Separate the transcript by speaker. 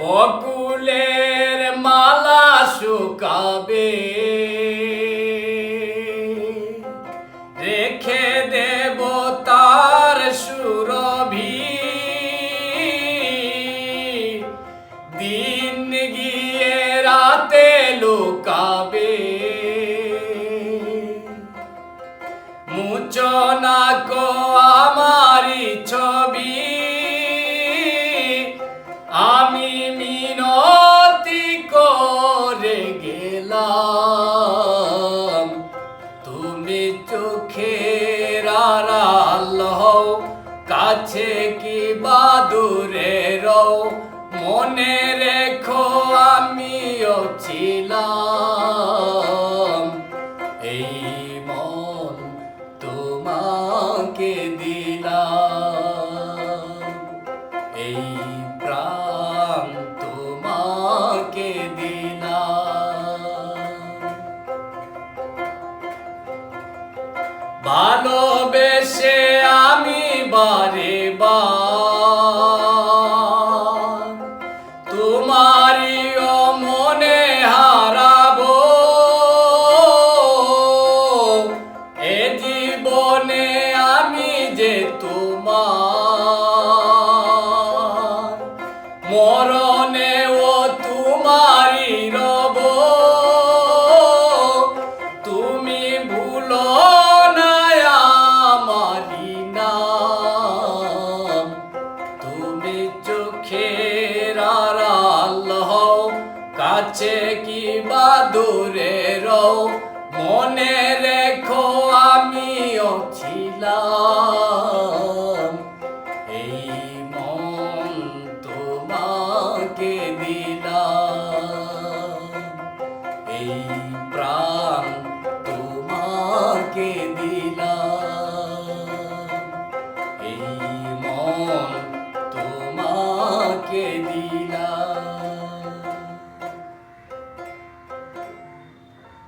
Speaker 1: বকুলের মালা শুকাবে। রেখে দেব তার সুরভি। দিন গিয়ে রাতে লুকাবে। মুচনা কো আমারি ছবি কাছে কি বাদুরে রও? মনে রেখো, আমিও ছিলাম। এই মন তোমাকে দিলাম। এই প্রাণ তোমাকে দিলাম। ভালোবেসে বারে তোমারই মনে হারাবো। এ জীবনে আমি যে তোমার। মরণে ও তোমারই কাছে কি বা দূরে রও। মনে রেখো আমিও ছিলাম। এই মন তোমাকে দিলাম। এই প্রাণ তোমাকে দিলাম। এই